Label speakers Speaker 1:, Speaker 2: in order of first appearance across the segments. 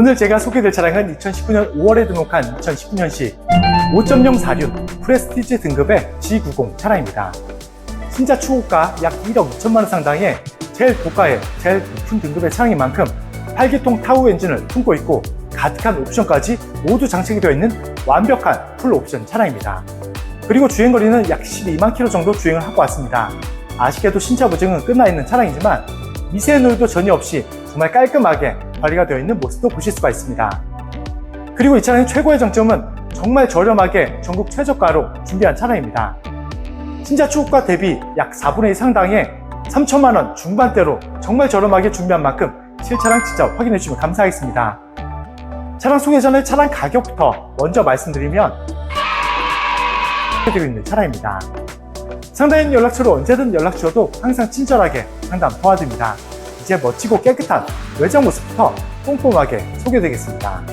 Speaker 1: 오늘 제가 소개될 차량은 2019년 5월에 등록한 2019년식 5.0 사륜 프레스티지 등급의 G90 차량입니다. 신차 추고가 약 1억 2천만 원 상당의 제일 고가의 제일 높은 등급의 차량인 만큼 8기통 타우 엔진을 품고 있고 가득한 옵션까지 모두 장착이 되어 있는 완벽한 풀 옵션 차량입니다. 그리고 주행거리는 약 12만 킬로 정도 주행을 하고 왔습니다. 아쉽게도 신차 보증은 끝나 있는 차량이지만 미세 노유도 전혀 없이 정말 깔끔하게 관리가 되어 있는 모습도 보실 수가 있습니다. 그리고 이 차량의 최고의 장점은 정말 저렴하게 전국 최저가로 준비한 차량입니다. 신차 추후가 대비 약 4분의 1 상당의 3천만 원 중반대로 정말 저렴하게 준비한 만큼 실차량 직접 확인해 주시면 감사하겠습니다. 차량 소개 전에 차량 가격부터 먼저 말씀드리면 드리고 있는 차량입니다. 상담인 연락처로 언제든 연락 주셔도 항상 친절하게 상담 도와드립니다. 이제 멋지고 깨끗한 외장 모습부터 꼼꼼하게 소개드리겠습니다.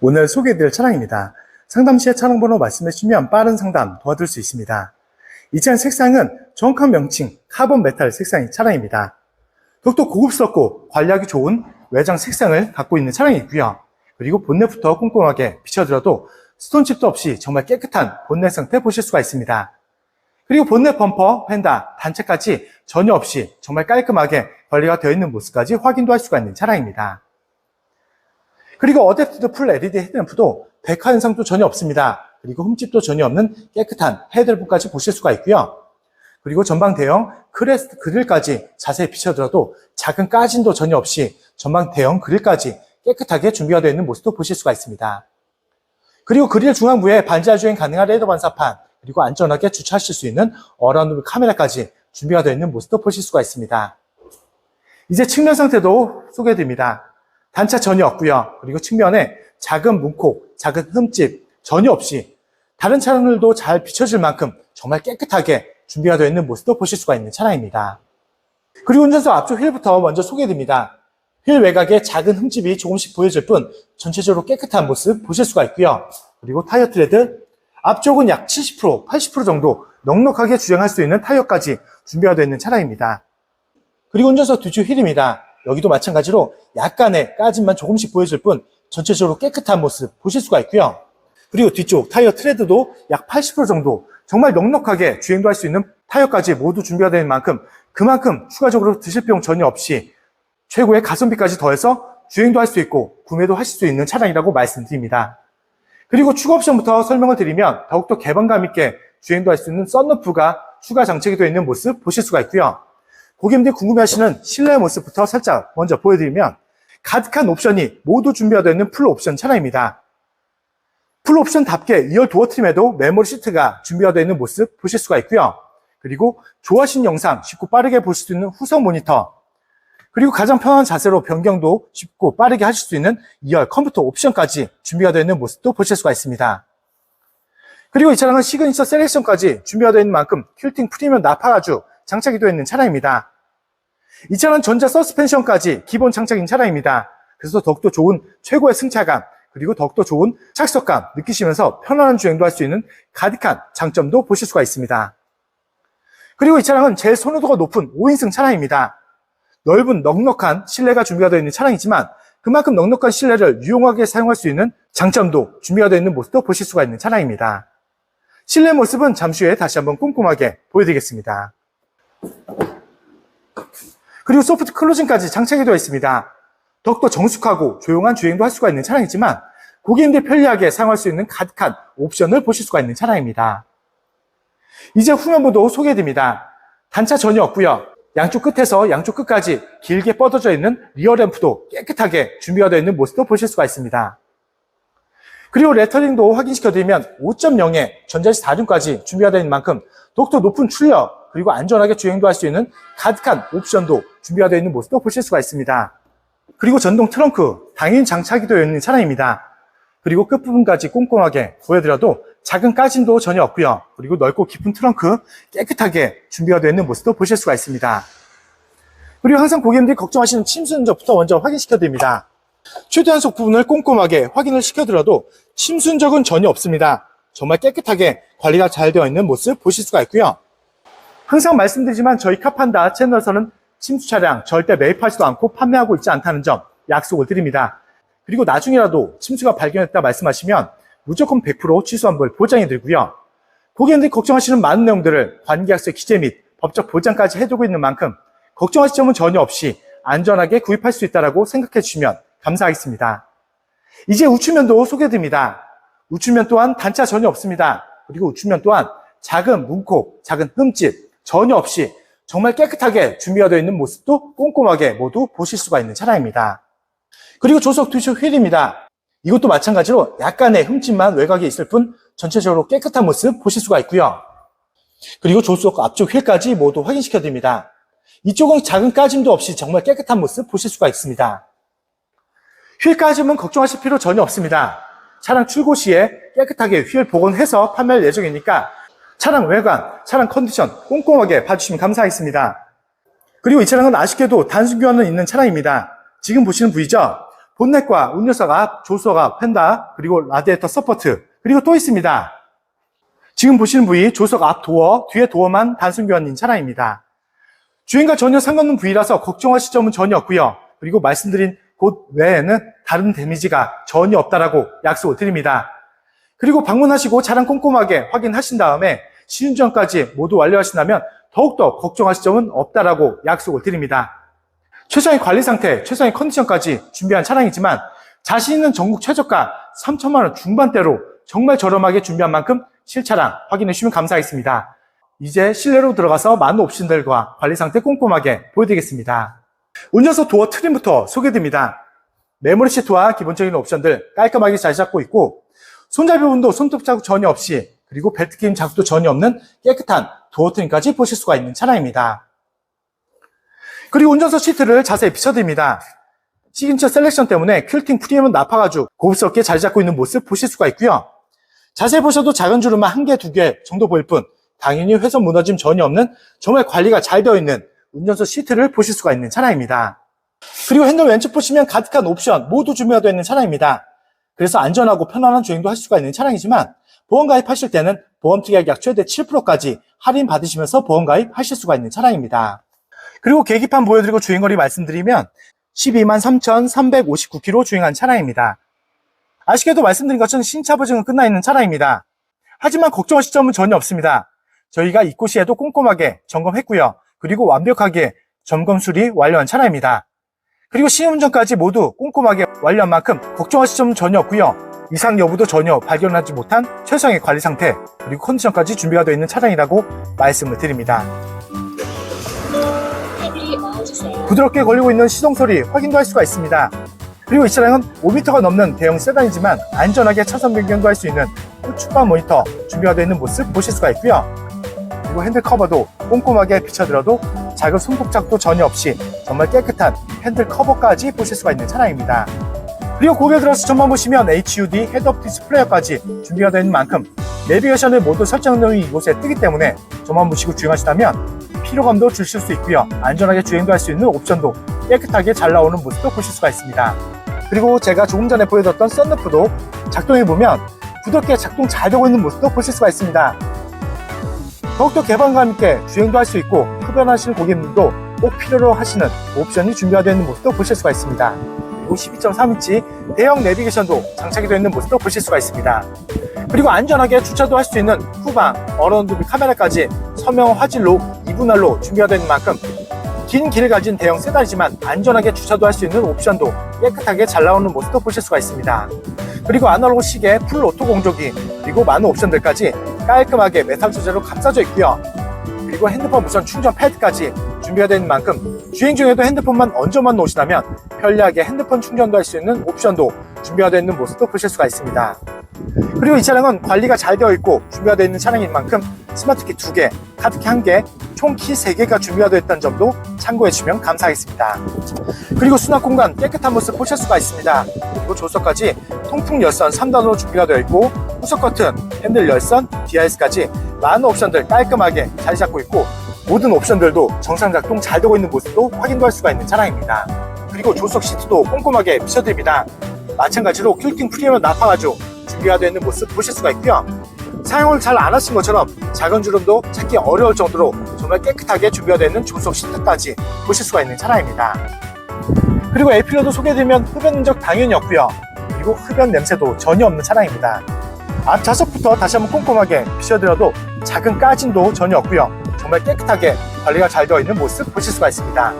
Speaker 1: 오늘 소개해드릴 차량입니다. 상담 시에 차량 번호 말씀해 주시면 빠른 상담 도와드릴 수 있습니다. 이 차량 색상은 정확한 명칭 카본 메탈 색상의 차량입니다. 더욱더 고급스럽고 관리하기 좋은 외장 색상을 갖고 있는 차량이고요. 그리고 본넷부터 꼼꼼하게 비춰드려도 스톤칩도 없이 정말 깨끗한 본넷 상태 보실 수가 있습니다. 그리고 본넷 범퍼, 펜다, 단체까지 전혀 없이 정말 깔끔하게 관리가 되어 있는 모습까지 확인도 할 수가 있는 차량입니다. 그리고 어댑티드 풀 LED 헤드램프도 백화 현상도 전혀 없습니다. 그리고 흠집도 전혀 없는 깨끗한 헤드램프까지 보실 수가 있고요. 그리고 전방 대형 크레스트 그릴까지 자세히 비춰들어도 작은 까짐도 전혀 없이 전방 대형 그릴까지 깨끗하게 준비가 되어 있는 모습도 보실 수가 있습니다. 그리고 그릴 중앙부에 반지하 주행 가능한 레더 반사판, 그리고 안전하게 주차하실 수 있는 어라운드 카메라까지 준비가 되어 있는 모습도 보실 수가 있습니다. 이제 측면 상태도 소개해드립니다. 단차 전혀 없고요. 그리고 측면에 작은 문콕, 작은 흠집 전혀 없이 다른 차량들도 잘 비춰질 만큼 정말 깨끗하게 준비가 되어 있는 모습도 보실 수가 있는 차량입니다. 그리고 운전석 앞쪽 휠부터 먼저 소개해드립니다. 휠 외곽에 작은 흠집이 조금씩 보여질 뿐 전체적으로 깨끗한 모습 보실 수가 있고요. 그리고 타이어 트레드 앞쪽은 약 70%, 80% 정도 넉넉하게 주행할 수 있는 타이어까지 준비가 되어 있는 차량입니다. 그리고 운전석 뒤쪽 휠입니다. 여기도 마찬가지로 약간의 까짐만 조금씩 보여질 뿐 전체적으로 깨끗한 모습 보실 수가 있고요. 그리고 뒤쪽 타이어 트레드도 약 80% 정도 정말 넉넉하게 주행도 할 수 있는 타이어까지 모두 준비가 되는 만큼 그만큼 추가적으로 드실 비용 전혀 없이 최고의 가성비까지 더해서 주행도 할 수 있고 구매도 하실 수 있는 차량이라고 말씀드립니다. 그리고 추가 옵션부터 설명을 드리면 더욱더 개방감 있게 주행도 할 수 있는 썬루프가 추가 장착이 되어 있는 모습 보실 수가 있고요. 고객님들이 궁금해하시는 실내 모습부터 살짝 먼저 보여드리면 가득한 옵션이 모두 준비가 되어 있는 풀 옵션 차량입니다. 풀 옵션답게 2열 도어 트림에도 메모리 시트가 준비가 되어 있는 모습 보실 수가 있고요. 그리고 좋아하시는 영상 쉽고 빠르게 보실 수 있는 후성 모니터 그리고 가장 편한 자세로 변경도 쉽고 빠르게 하실 수 있는 2열 컴퓨터 옵션까지 준비가 되어 있는 모습도 보실 수가 있습니다. 그리고 이 차량은 시그니처 셀렉션까지 준비가 되어 있는 만큼 퀼팅 프리미엄 나파가주 장착이 되어 있는 차량입니다. 이 차량은 전자 서스펜션까지 기본 장착인 차량입니다. 그래서 더욱더 좋은 최고의 승차감 그리고 더욱더 좋은 착석감 느끼시면서 편안한 주행도 할 수 있는 가득한 장점도 보실 수가 있습니다. 그리고 이 차량은 제일 선호도가 높은 5인승 차량입니다. 넓은 넉넉한 실내가 준비가 되어 있는 차량이지만 그만큼 넉넉한 실내를 유용하게 사용할 수 있는 장점도 준비가 되어 있는 모습도 보실 수가 있는 차량입니다. 실내 모습은 잠시 후에 다시 한번 꼼꼼하게 보여드리겠습니다. 그리고 소프트 클로징까지 장착이 되어 있습니다. 더욱더 정숙하고 조용한 주행도 할 수가 있는 차량이지만 고객님들 편리하게 사용할 수 있는 가득한 옵션을 보실 수가 있는 차량입니다. 이제 후면부도 소개해드립니다. 단차 전혀 없고요. 양쪽 끝에서 양쪽 끝까지 길게 뻗어져 있는 리어 램프도 깨끗하게 준비가 되어 있는 모습도 보실 수가 있습니다. 그리고 레터링도 확인시켜드리면 5.0의 전자식 4륜까지 준비가 되어 있는 만큼 더욱더 높은 출력 그리고 안전하게 주행도 할 수 있는 가득한 옵션도 준비가 되어 있는 모습도 보실 수가 있습니다. 그리고 전동 트렁크 당연히 장착이 되어 있는 차량입니다. 그리고 끝부분까지 꼼꼼하게 보여드려도 작은 까짐도 전혀 없고요. 그리고 넓고 깊은 트렁크 깨끗하게 준비가 되어 있는 모습도 보실 수가 있습니다. 그리고 항상 고객님들이 걱정하시는 침수 흔적부터 먼저 확인시켜 드립니다. 최대한 속 부분을 꼼꼼하게 확인을 시켜드려도 침수 흔적은 전혀 없습니다. 정말 깨끗하게 관리가 잘 되어 있는 모습 보실 수가 있고요. 항상 말씀드리지만 저희 카판다 채널에서는 침수 차량 절대 매입하지도 않고 판매하고 있지 않다는 점 약속을 드립니다. 그리고 나중이라도 침수가 발견했다 말씀하시면 무조건 100% 취소 환불 보장해 드리고요. 고객님들이 걱정하시는 많은 내용들을 관계약서 기재 및 법적 보장까지 해두고 있는 만큼 걱정하실 점은 전혀 없이 안전하게 구입할 수 있다고 생각해 주시면 감사하겠습니다. 이제 우측면도 소개드립니다. 우측면 또한 단차 전혀 없습니다. 그리고 우측면 또한 작은 문콕, 작은 흠집 전혀 없이 정말 깨끗하게 준비가 되어 있는 모습도 꼼꼼하게 모두 보실 수가 있는 차량입니다. 그리고 조석 뒤쪽 휠입니다. 이것도 마찬가지로 약간의 흠집만 외곽에 있을 뿐 전체적으로 깨끗한 모습 보실 수가 있고요. 그리고 조수석 앞쪽 휠까지 모두 확인시켜 드립니다. 이쪽은 작은 까짐도 없이 정말 깨끗한 모습 보실 수가 있습니다. 휠 까짐은 걱정하실 필요 전혀 없습니다. 차량 출고 시에 깨끗하게 휠 복원해서 판매할 예정이니까 차량 외관, 차량 컨디션 꼼꼼하게 봐주시면 감사하겠습니다. 그리고 이 차량은 아쉽게도 단순 교환은 있는 차량입니다. 지금 보시는 부위죠? 본넷과 운전석 앞, 조수석 앞, 펜다, 그리고 라디에이터 서포트, 그리고 또 있습니다. 지금 보시는 부위, 조수석 앞 도어, 뒤에 도어만 단순 교환인 차량입니다. 주행과 전혀 상관없는 부위라서 걱정하실 점은 전혀 없고요. 그리고 말씀드린 곳 외에는 다른 데미지가 전혀 없다라고 약속을 드립니다. 그리고 방문하시고 차량 꼼꼼하게 확인하신 다음에 시운전까지 모두 완료하신다면 더욱더 걱정하실 점은 없다라고 약속을 드립니다. 최상의 관리 상태, 최상의 컨디션까지 준비한 차량이지만 자신 있는 전국 최저가 3천만 원 중반대로 정말 저렴하게 준비한 만큼 실차량 확인해 주시면 감사하겠습니다. 이제 실내로 들어가서 많은 옵션들과 관리 상태 꼼꼼하게 보여드리겠습니다. 운전석 도어 트림부터 소개드립니다. 메모리 시트와 기본적인 옵션들 깔끔하게 잘 잡고 있고 손잡이 부분도 손톱 자국 전혀 없이 그리고 벨트 끼임 자국도 전혀 없는 깨끗한 도어 트림까지 보실 수가 있는 차량입니다. 그리고 운전석 시트를 자세히 비춰드립니다. 시그니처 셀렉션 때문에 퀼팅 프리미엄 나파가지고 고급스럽게 자리 잡고 있는 모습 보실 수가 있고요. 자세히 보셔도 작은 주름만 한 개, 두 개 정도 보일 뿐 당연히 훼손 무너짐 전혀 없는 정말 관리가 잘 되어 있는 운전석 시트를 보실 수가 있는 차량입니다. 그리고 핸들 왼쪽 보시면 가득한 옵션 모두 준비가 되어 있는 차량입니다. 그래서 안전하고 편안한 주행도 할 수가 있는 차량이지만 보험 가입하실 때는 보험 특약 약 최대 7%까지 할인 받으시면서 보험 가입하실 수가 있는 차량입니다. 그리고 계기판 보여드리고 주행거리 말씀드리면 12만 3,359km 주행한 차량입니다. 아쉽게도 말씀드린 것처럼 신차 보증은 끝나 있는 차량입니다. 하지만 걱정하실 점은 전혀 없습니다. 저희가 입고 시에도 꼼꼼하게 점검했고요. 그리고 완벽하게 점검 수리 완료한 차량입니다. 그리고 시운전까지 모두 꼼꼼하게 완료한 만큼 걱정하실 점은 전혀 없고요. 이상 여부도 전혀 발견하지 못한 최상의 관리 상태 그리고 컨디션까지 준비가 되어 있는 차량이라고 말씀을 드립니다. 부드럽게 걸리고 있는 시동 소리 확인도 할 수가 있습니다. 그리고 이 차량은 5m가 넘는 대형 세단이지만 안전하게 차선 변경도 할 수 있는 후측방 모니터 준비가 되어 있는 모습 보실 수가 있고요. 그리고 핸들 커버도 꼼꼼하게 비춰들어도 작은 손톱작도 전혀 없이 정말 깨끗한 핸들 커버까지 보실 수가 있는 차량입니다. 그리고 고개 들어서 전만 보시면 HUD 헤드업 디스플레이어까지 준비가 되어 있는 만큼 내비게이션을 모두 설정등이 이곳에 뜨기 때문에 전만 보시고 주행하시다면 피로감도 주실 수 있고요. 안전하게 주행도 할 수 있는 옵션도 깨끗하게 잘 나오는 모습도 보실 수가 있습니다. 그리고 제가 조금 전에 보여드렸던 썬루프도 작동해보면 부드럽게 작동 잘 되고 있는 모습도 보실 수가 있습니다. 더욱더 개방감 있게 주행도 할 수 있고 흡연하시는 고객님도 꼭 필요로 하시는 옵션이 준비가 되어 있는 모습도 보실 수가 있습니다. 그리고 12.3인치 대형 내비게이션도 장착이 되어 있는 모습도 보실 수가 있습니다. 그리고 안전하게 주차도 할 수 있는 후방 어라운드 카메라까지 서명 화질로 2분할로 준비가 되는 만큼 긴 길을 가진 대형 세단이지만 안전하게 주차도 할 수 있는 옵션도 깨끗하게 잘 나오는 모습도 보실 수가 있습니다. 그리고 아날로그 시계, 풀 오토 공조기, 그리고 많은 옵션들까지 깔끔하게 메탈 소재로 감싸져 있고요. 그리고 핸드폰 무선 충전 패드까지 준비가 되는 만큼 주행 중에도 핸드폰만 얹어만 놓으시다면 편리하게 핸드폰 충전도 할 수 있는 옵션도 준비가 되어 있는 모습도 보실 수가 있습니다. 그리고 이 차량은 관리가 잘 되어 있고 준비가 되어 있는 차량인 만큼 스마트키 2개, 카드키 1개, 총 키 3개가 준비가 되어 있다는 점도 참고해 주시면 감사하겠습니다. 그리고 수납 공간 깨끗한 모습 보실 수가 있습니다. 그리고 조석까지 통풍 열선 3단으로 준비가 되어 있고 후석 커튼, 핸들 열선, DRS까지 많은 옵션들 깔끔하게 자리 잡고 있고 모든 옵션들도 정상 작동 잘 되고 있는 모습도 확인도 할 수가 있는 차량입니다. 그리고 조석 시트도 꼼꼼하게 비춰드립니다. 마찬가지로 퀼팅 프리미엄 나파가지고 준비가 되어 있는 모습 보실 수가 있고요. 사용을 잘 안 하신 것처럼 작은 주름도 찾기 어려울 정도로 정말 깨끗하게 준비가 되어 있는 조석 시트까지 보실 수가 있는 차량입니다. 그리고 에필러도 소개되면 흡연 흔적 당연히 없고요. 그리고 흡연 냄새도 전혀 없는 차량입니다. 앞 좌석부터 다시 한번 꼼꼼하게 비춰드려도 작은 까짐도 전혀 없고요. 정말 깨끗하게 관리가 잘 되어 있는 모습 보실 수가 있습니다.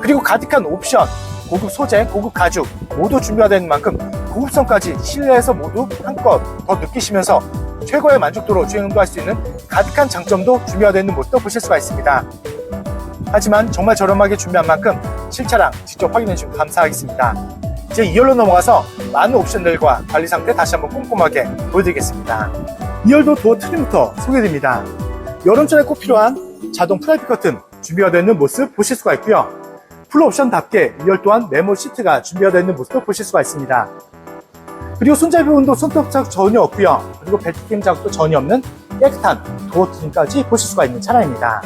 Speaker 1: 그리고 가득한 옵션, 고급 소재, 고급 가죽 모두 준비가 되는 만큼 고급성까지 실내에서 모두 한껏 더 느끼시면서 최고의 만족도로 주행도 할 수 있는 가득한 장점도 준비가 되어 있는 모습도 보실 수가 있습니다. 하지만 정말 저렴하게 준비한 만큼 실차량 직접 확인해 주시면 감사하겠습니다. 이제 2열로 넘어가서 많은 옵션들과 관리 상태 다시 한번 꼼꼼하게 보여드리겠습니다. 2열도 도어 트림부터 소개됩니다. 여름철에 꼭 필요한 자동 프라이빗 커튼 준비가 되어 있는 모습 보실 수가 있고요. 풀 옵션답게 2열 또한 메모 시트가 준비가 되어 있는 모습도 보실 수가 있습니다. 그리고 손잡이 부분도 손톱 자국 전혀 없고요. 그리고 벨트 게임 자국도 전혀 없는 깨끗한 도어 트림까지 보실 수가 있는 차량입니다.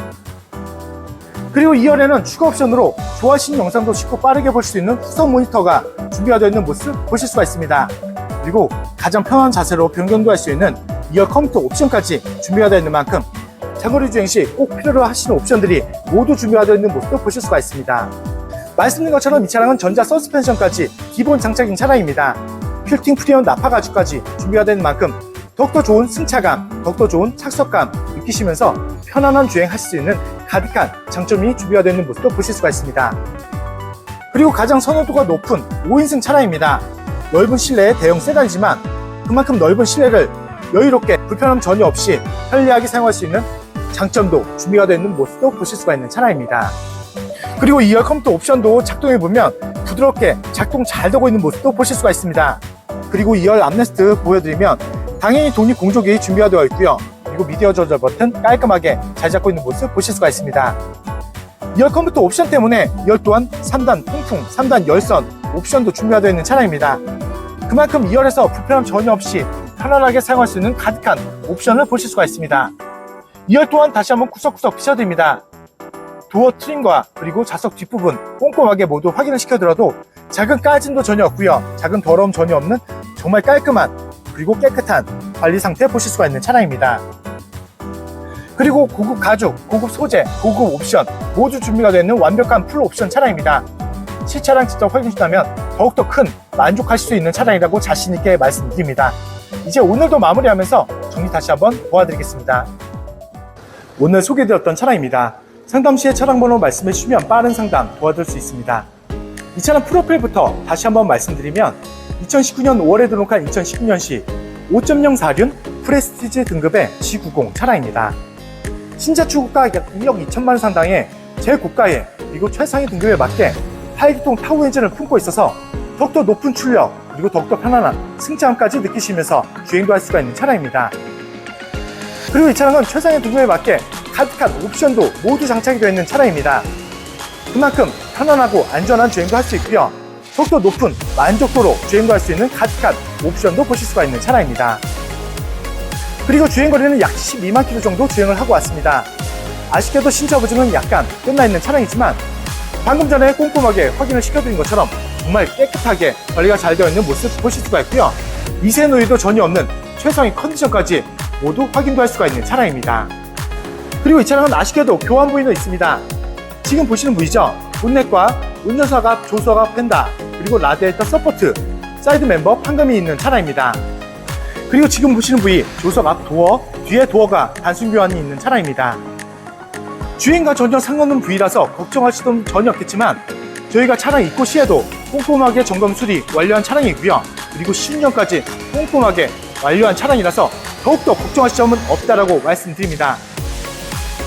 Speaker 1: 그리고 2열에는 추가 옵션으로 좋아하시는 영상도 쉽고 빠르게 볼 수 있는 후속 모니터가 준비가 되어 있는 모습 보실 수가 있습니다. 그리고 가장 편한 자세로 변경도 할 수 있는 2열 컴퓨터 옵션까지 준비가 되어 있는 만큼 장거리 주행 시 꼭 필요로 하시는 옵션들이 모두 준비가 되어 있는 모습도 보실 수가 있습니다. 말씀드린 것처럼 이 차량은 전자 서스펜션까지 기본 장착인 차량입니다. 퀼팅 프리온 나파 가죽까지 준비가 된 만큼 더욱더 좋은 승차감, 더욱더 좋은 착석감 느끼시면서 편안한 주행하실 수 있는 가득한 장점이 준비가 되어 있는 모습도 보실 수가 있습니다. 그리고 가장 선호도가 높은 5인승 차량입니다. 넓은 실내의 대형 세단이지만 그만큼 넓은 실내를 여유롭게 불편함 전혀 없이 편리하게 사용할 수 있는 장점도 준비가 되어 있는 모습도 보실 수가 있는 차량입니다. 그리고 2열 컴퓨터 옵션도 작동해 보면 부드럽게 작동 잘 되고 있는 모습도 보실 수가 있습니다. 그리고 2열 암레스트 보여드리면 당연히 독립 공조기 준비가 되어 있고요. 그리고 미디어 조절 버튼 깔끔하게 잘 잡고 있는 모습 보실 수가 있습니다. 2열 컴퓨터 옵션 때문에 2열 또한 3단 통풍, 3단 열선 옵션도 준비가 되어 있는 차량입니다. 그만큼 2열에서 불편함 전혀 없이 편안하게 사용할 수 있는 가득한 옵션을 보실 수가 있습니다. 2열 또한 다시 한번 구석구석 비춰드립니다. 도어 트림과 그리고 좌석 뒷부분 꼼꼼하게 모두 확인을 시켜드려도 작은 까짐도 전혀 없고요. 작은 더러움 전혀 없는 정말 깔끔한 그리고 깨끗한 관리 상태 보실 수가 있는 차량입니다. 그리고 고급 가죽, 고급 소재, 고급 옵션 모두 준비가 되어 있는 완벽한 풀 옵션 차량입니다. 실차량 직접 확인하신다면 더욱더 큰 만족하실 수 있는 차량이라고 자신있게 말씀드립니다. 이제 오늘도 마무리하면서 정리 다시 한번 도와드리겠습니다. 오늘 소개드렸던 차량입니다. 상담 시에 차량 번호 말씀해 주시면 빠른 상담 도와드릴 수 있습니다. 이 차량 프로필부터 다시 한번 말씀드리면 2019년 5월에 등록한 2019년식 5.04륜 프레스티지 등급의 G90 차량입니다. 신차 추구가 약 2억 2천만 원 상당의 제일 고가의 그리고 최상위 등급에 맞게 8기통 타우 엔진을 품고 있어서 더욱더 높은 출력 그리고 더욱더 편안한 승차감까지 느끼시면서 주행도 할 수가 있는 차량입니다. 그리고 이 차량은 최상위 등급에 맞게 가득한 옵션도 모두 장착이 되어 있는 차량입니다. 그만큼 편안하고 안전한 주행도 할 수 있고요. 속도 높은 만족도로 주행도 할 수 있는 가득한 옵션도 보실 수가 있는 차량입니다. 그리고 주행거리는 약 12만 킬로 정도 주행을 하고 왔습니다. 아쉽게도 신차 보증은 약간 끝나 있는 차량이지만 방금 전에 꼼꼼하게 확인을 시켜드린 것처럼 정말 깨끗하게 관리가 잘 되어 있는 모습 보실 수가 있고요. 미세 노이도 전혀 없는 최상의 컨디션까지 모두 확인도 할 수가 있는 차량입니다. 그리고 이 차량은 아쉽게도 교환 부위는 있습니다. 지금 보시는 부위죠. 본넷과 운전사가 조수아가 펜다 그리고 라디에이터 서포트 사이드 멤버 판금이 있는 차량입니다. 그리고 지금 보시는 부위 조석 앞 도어 뒤에 도어가 단순 교환이 있는 차량입니다. 주행과 전혀 상관없는 부위라서 수도 전혀 없겠지만 저희가 차량 입고 시에도 꼼꼼하게 점검 수리 완료한 차량이고요. 그리고 10년까지 꼼꼼하게 완료한 차량이라서 더욱더 걱정하실 점은 없다라고 말씀드립니다.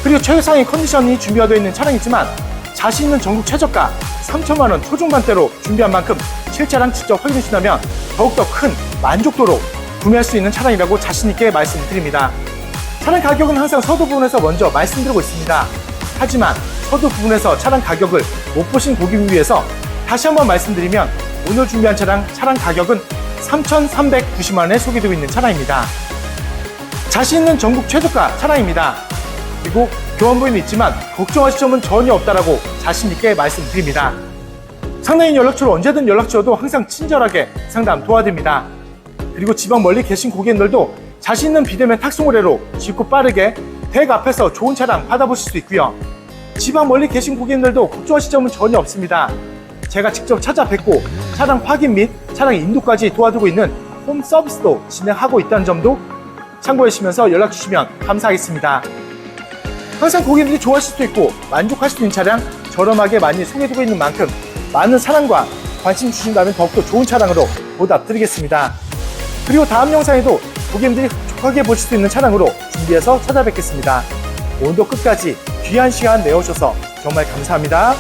Speaker 1: 그리고 최상의 컨디션이 준비가 되어 있는 차량이지만 자신 있는 전국 최저가 3천만 원 초중반대로 준비한 만큼 실차량 직접 확인해 주신다면 더욱더 큰 만족도로 구매할 수 있는 차량이라고 자신 있게 말씀드립니다. 차량 가격은 항상 서두 부분에서 먼저 말씀드리고 있습니다. 하지만 서두 부분에서 차량 가격을 못 보신 고객을 위해서 다시 한번 말씀드리면 오늘 준비한 차량 차량 가격은 3,390만 원에 소개되고 있는 차량입니다. 자신 있는 전국 최저가 차량입니다. 그리고 교환부는 있지만 걱정하실 점은 전혀 없다라고 자신 있게 말씀드립니다. 상당히 연락처로 언제든 연락 주셔도 항상 친절하게 상담 도와드립니다. 그리고 지방 멀리 계신 고객님들도 자신 있는 비대면 탁송거래로 쉽고 빠르게 댁 앞에서 좋은 차량 받아보실 수 있고요. 지방 멀리 계신 고객님들도 걱정하실 점은 전혀 없습니다. 제가 직접 찾아뵙고 차량 확인 및 차량 인도까지 도와주고 있는 홈 서비스도 진행하고 있다는 점도 참고해 주시면서 연락 주시면 감사하겠습니다. 항상 고객님들이 좋아하실 수도 있고 만족할 수 있는 차량 저렴하게 많이 소개해드리고 있는 만큼 많은 사랑과 관심 주신다면 더욱더 좋은 차량으로 보답드리겠습니다. 그리고 다음 영상에도 고객님들이 촉하게 보실 수 있는 차량으로 준비해서 찾아뵙겠습니다. 오늘도 끝까지 귀한 시간 내어주셔서 정말 감사합니다.